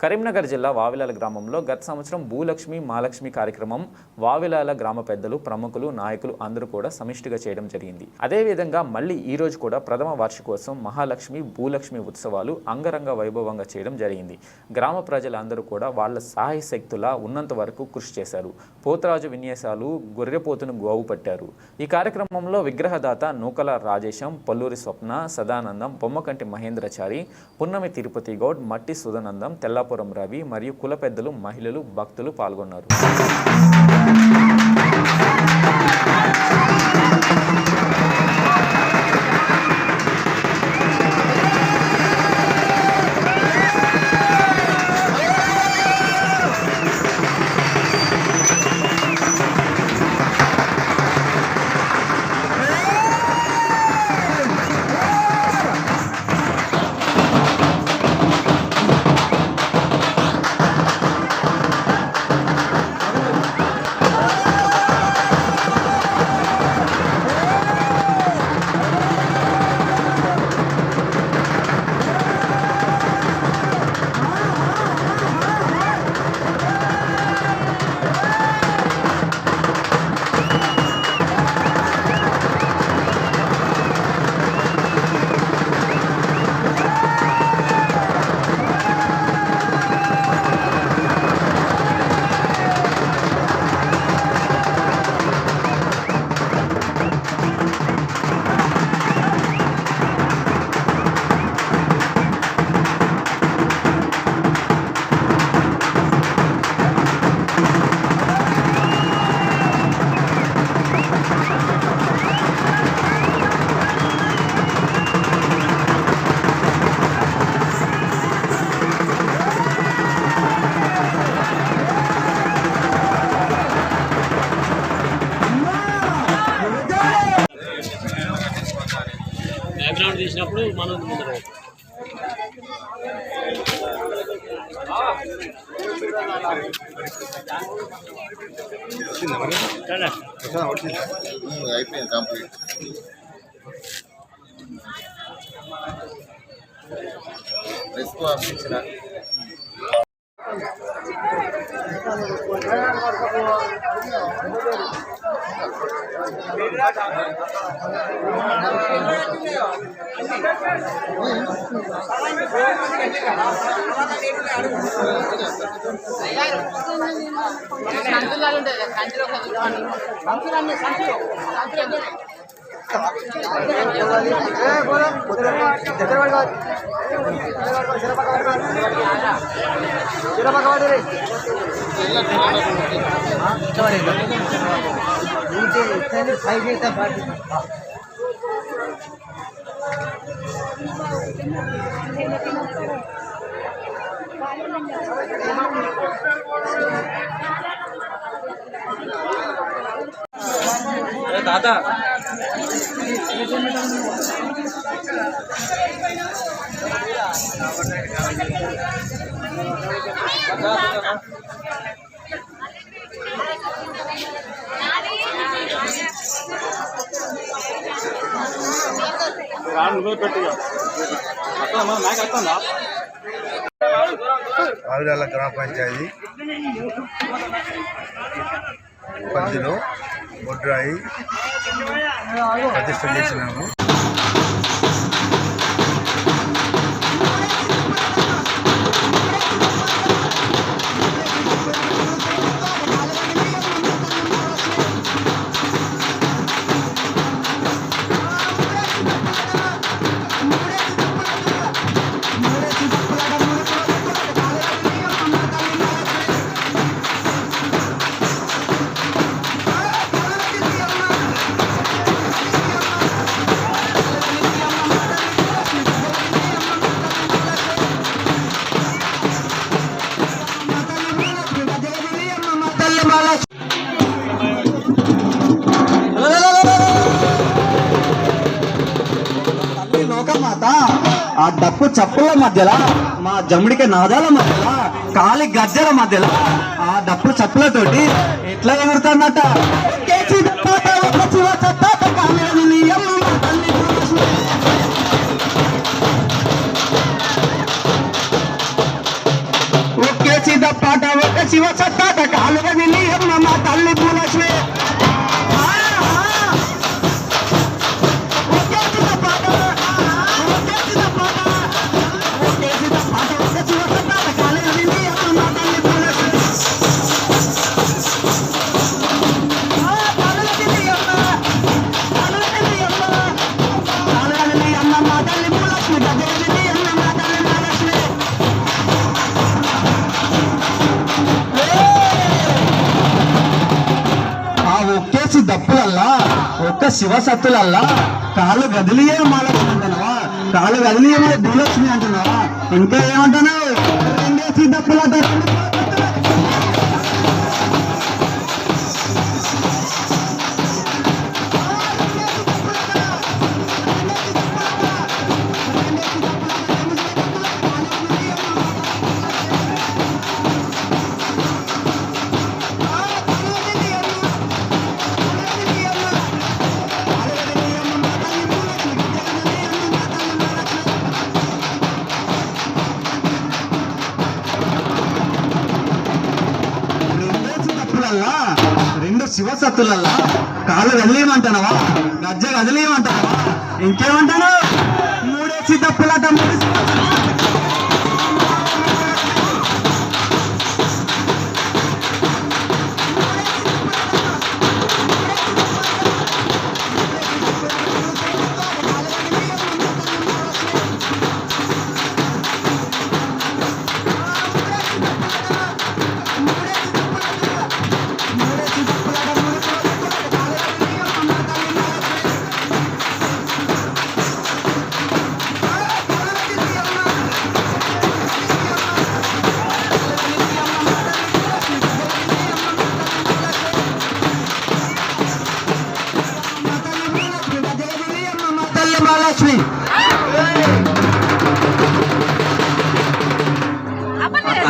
కరీంనగర్ జిల్లా వావిలాల గ్రామంలో గత సంవత్సరం భూలక్ష్మి మహాలక్ష్మి కార్యక్రమం వావిలాల గ్రామ పెద్దలు ప్రముఖులు నాయకులు అందరూ కూడా సమిష్టిగా చేయడం జరిగింది. అదేవిధంగా మళ్ళీ ఈ రోజు కూడా ప్రథమ వార్షికోత్సవం మహాలక్ష్మి భూలక్ష్మి ఉత్సవాలు అంగరంగ వైభవంగా చేయడం జరిగింది. గ్రామ ప్రజలందరూ కూడా వాళ్ళ సహాయ శక్తుల ఉన్నంత వరకు కృషి చేశారు. పోతరాజు విన్యాసాలు గొర్రెపోతును గోవు పట్టారు. ఈ కార్యక్రమంలో విగ్రహదాత నూకల రాజేశం పల్లూరి స్వప్న సదానందం బొమ్మకంటి మహేంద్రచారి పున్నమి తిరుపతి గౌడ్ మట్టి సుధనందం తెల్లాపురం రవి మరియు కుల పెద్దలు మహిళలు భక్తులు పాల్గొన్నారు. బ్యాక్గ్రౌండ్ తీసినప్పుడు మనం ముందు అయిపోయింది కంప్లీట్. రిస్క్ పంపించిన సంచులు ఉంటాయి चढ़ेगा नीचे इतना दिखाई देता पार्टी अरे दादा। ఆవిడాల గ్రామ పంచాయతీ. పరిధిలో బొడ్రాయి ప్రతిష్ట చేసినాము. డప్పు చప్పుల మధ్యలో మా జముడికి నాదాల మధ్యలో కాలి గజ్జల మధ్యలో ఆ డప్పు చప్పులతోటి ఎట్లా ఎగురుతుందట? కేసి దప్పాట ఒక శివ పాట ఒక శివ సత్తాట కాలువ నిలియమ్మ ఒక్క శివసత్తులల్లా? కాళ్ళు గదిలియే మహాలక్ష్మి అంటున్నావా? కాళ్ళు గదిలియే మన భూలక్ష్మి అంటున్నావా? ఇంకా ఏమంటున్నావు? భక్తులల్లా కాళ్ళు కదిలేయమంటానవా గజ్జ కదిలేయమంటానవా ఇంకేమంటాను మూడేసి దప్పులట మూడు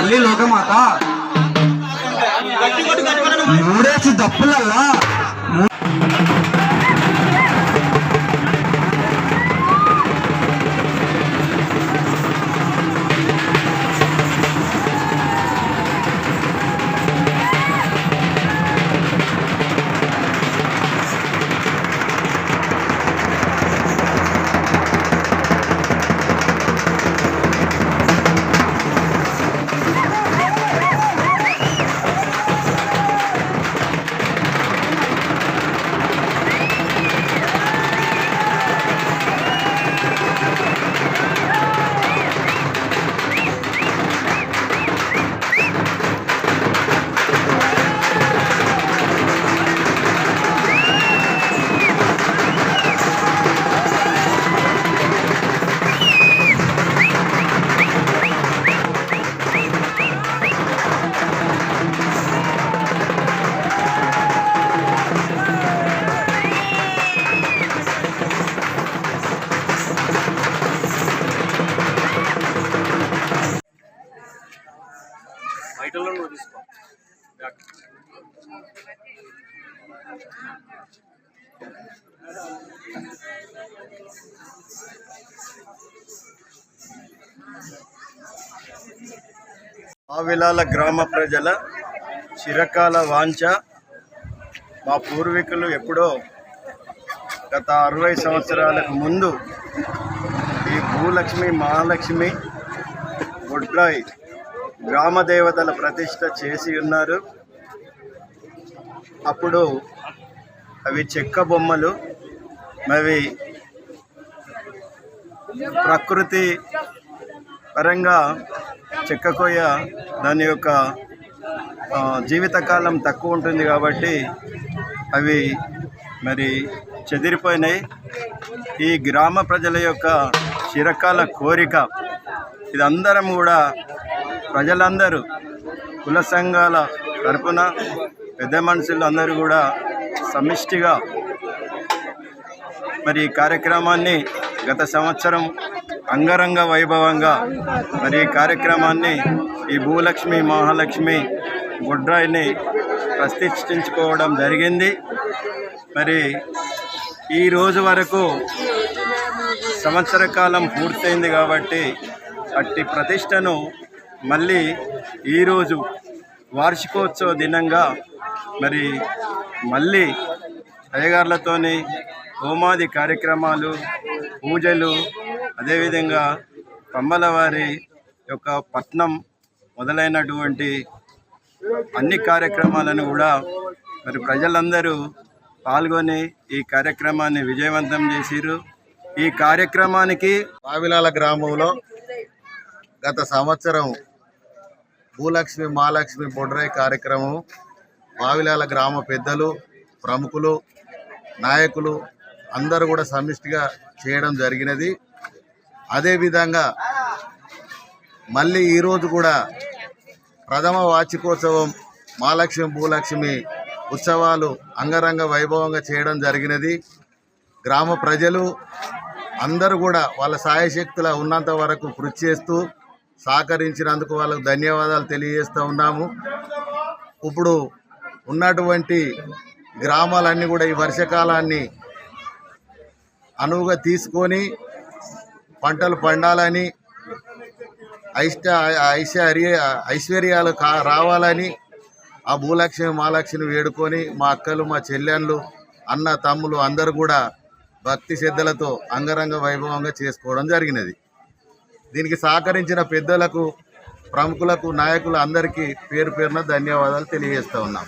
తల్లి లోకమాత. మూడేసి దప్పులల్లా. ఆవిలాల గ్రామ ప్రజల చిరకాల వాంఛ. మా పూర్వీకులు ఎప్పుడో గత అరవై సంవత్సరాలకు ముందు ఈ భూలక్ష్మి మహాలక్ష్మి బొడ్రాయి గ్రామ దేవతల ప్రతిష్ట చేసి ఉన్నారు. అప్పుడు అవి చెక్క బొమ్మలు అవి ప్రకృతి పరంగా చెక్కకోయ దాని యొక్క జీవితకాలం తక్కువ ఉంటుంది కాబట్టి అవి మరి చెదిరిపోయినాయి. ఈ గ్రామ ప్రజల యొక్క చిరకాల కోరిక ఇదందరం కూడా ప్రజలందరూ కుల సంఘాల తరపున పెద్ద మనుషులు అందరూ కూడా సమిష్టిగా మరి ఈ కార్యక్రమాన్ని గత సంవత్సరం అంగరంగ వైభవంగా మరి కార్యక్రమాన్ని ఈ భూలక్ష్మి మహాలక్ష్మి గుడ్రాయిని ప్రతిష్ఠించుకోవడం జరిగింది. మరి ఈ రోజు వరకు సంవత్సర కాలం పూర్తయింది కాబట్టి అట్టి ప్రతిష్టను మళ్ళీ ఈరోజు వార్షికోత్సవ దినంగా మరి మళ్ళీ అయ్యగారులతోని హోమాది కార్యక్రమాలు పూజలు అదేవిధంగా కమ్మలవారి యొక్క పట్నం మొదలైనటువంటి అన్ని కార్యక్రమాలను కూడా మరి ప్రజలందరూ పాల్గొని ఈ కార్యక్రమాన్ని విజయవంతం చేసిరు ఈ కార్యక్రమానికి బావిలాల గ్రామంలో గత సంవత్సరం భూలక్ష్మి మహాలక్ష్మి బొడ్రాయి కార్యక్రమం బావిలాల గ్రామ పెద్దలు ప్రముఖులు నాయకులు అందరూ కూడా సమిష్టిగా చేయడం జరిగినది. అదేవిధంగా మళ్ళీ ఈరోజు కూడా ప్రథమ వార్షికోత్సవం మహాలక్ష్మి భూలక్ష్మి ఉత్సవాలు అంగరంగ వైభవంగా చేయడం జరిగినది. గ్రామ ప్రజలు అందరూ కూడా వాళ్ళ సాయశక్తుల ఉన్నంత వరకు కృషి చేస్తూ సహకరించినందుకు వాళ్ళకు ధన్యవాదాలు తెలియజేస్తూ ఉన్నాము. ఇప్పుడు ఉన్నటువంటి గ్రామాలన్నీ కూడా ఈ వర్షకాలాన్ని అనువుగా తీసుకొని పంటలు పండాలని ఐష్ట ఐశ్వర్య ఐశ్వర్యాలు కా రావాలని ఆ భూలక్ష్మి మహాలక్ష్మిని వేడుకొని మా అక్కలు మా చెల్లెళ్ళు అన్న తమ్ములు అందరూ కూడా భక్తి శ్రద్ధలతో అంగరంగ వైభవంగా చేసుకోవడం జరిగినది. దీనికి సహకరించిన పెద్దలకు ప్రముఖులకు నాయకులు అందరికీ పేరు పేరున ధన్యవాదాలు తెలియజేస్తూ ఉన్నాం.